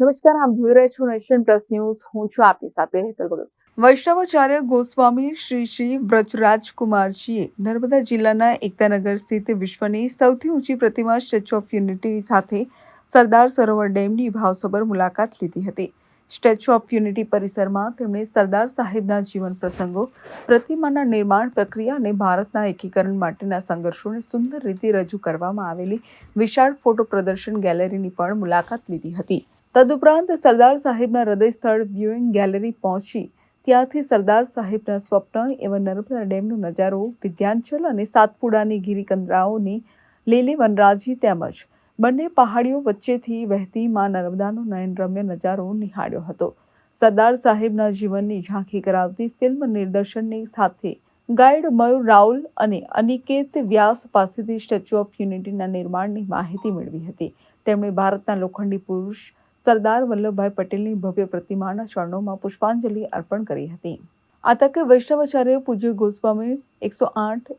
નમસ્કાર, આપ જોઈ રહ્યા છો નેશન પ્લસ ન્યૂઝ. હું છું આપની સાથે હેતલ ભગત. વૈષ્ણવાચાર્ય ગોસ્વામી શ્રી શ્રી વ્રજરાજ કુમારજીએ નર્મદા જિલ્લાના એકતાનગર સ્થિત વિશ્વની સૌથી ઊંચી પ્રતિમા સ્ટેચ્યુ ઓફ યુનિટી સાથે સરદાર સરોવર ડેમની ભાવસભર મુલાકાત લીધી હતી. સ્ટેચ્યુ ઓફ યુનિટી પરિસરમાં તેમણે સરદાર સાહેબના જીવન પ્રસંગો, પ્રતિમાના નિર્માણ પ્રક્રિયા અને ભારતના એકીકરણ માટેના સંઘર્ષોને સુંદર રીતે રજૂ કરવામાં આવેલી વિશાળ ફોટો પ્રદર્શન ગેલેરીની પણ મુલાકાત લીધી હતી. તદુપરાંત સરદાર સાહેબના હૃદય સ્થળ વ્યુઇંગ ગેલેરી પહોંચી. ત્યાંથી સરદાર સાહેબના સ્વપ્ન એવા નર્મદા ડેમનો નજારો, વિદ્યાંચલ અને સાતપુડાની ગિરિકંદરાઓની લીલી વનરાજી તેમજ બંને પહાડીઓ વચ્ચેથી વહેતી માં નર્મદાનો નયનરમ્ય નજારો નિહાળ્યો હતો. સરદાર સાહેબના જીવનની ઝાંખી કરાવતી ફિલ્મ નિર્દર્શનની સાથે ગાઈડ મયુર રાઉલ અને અનિકેત વ્યાસ પાસેથી સ્ટેચ્યુ ઓફ યુનિટીના નિર્માણની માહિતી મેળવી હતી. તેમણે ભારતના લોખંડી પુરુષ સરદાર વલ્લભભાઈ પટેલની ભવ્ય પ્રતિમાના ચરણોમાં પુષ્પાંજલિ અર્પણ કરી હતી. આ તકે વૈષ્ણવાચાર્ય પૂજ્ય ગોસ્વામી એકસો આઠ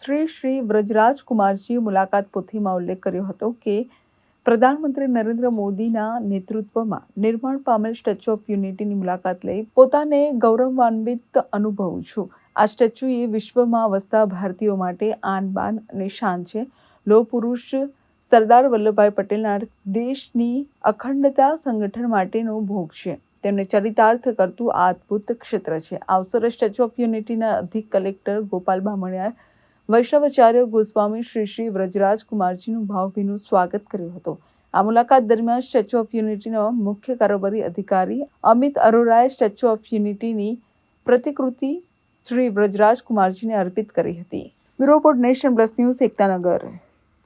શ્રી શ્રી વ્રજરાજ કુમારજીએ મુલાકાત પોથીમાં ઉલ્લેખ કર્યો હતો કે, પ્રધાનમંત્રી નરેન્દ્ર મોદીના નેતૃત્વમાં નિર્માણ પામેલ સ્ટેચ્યુ ઓફ યુનિટીની મુલાકાત લઈ પોતાને ગૌરવાન્વિત અનુભવું છું. આ સ્ટેચ્યુ એ વિશ્વમાં વસતા ભારતીયો માટે આન બાન અને શાન છે. લોહ પુરુષ સરદાર વલ્લભભાઈ પટેલના દેશની અખંડતા સંગઠન માટેનો ભોગ છે. તેમને ચરિતાર્થ કરતું આ અદ્ભુત ક્ષેત્ર છે. આ અવસરે સ્ટેચ્યુ ઓફ યુનિટીના અધિક કલેક્ટર ગોપાલ ભામણિયા વૈષ્ણવાચાર્ય ગોસ્વામી શ્રી શ્રી વ્રજરાજ કુમારજીનું ભાવભીનું સ્વાગત કર્યું હતું. આ મુલાકાત દરમિયાન સ્ટેચ્યુ ઓફ યુનિટીનો મુખ્ય કારોબારી અધિકારી અમિત અરોરાએ સ્ટેચ્યુ ઓફ યુનિટીની પ્રતિકૃતિ શ્રી વ્રજરાજ કુમારજીને અર્પિત કરી હતી. Bureau nation plus news Ektanagar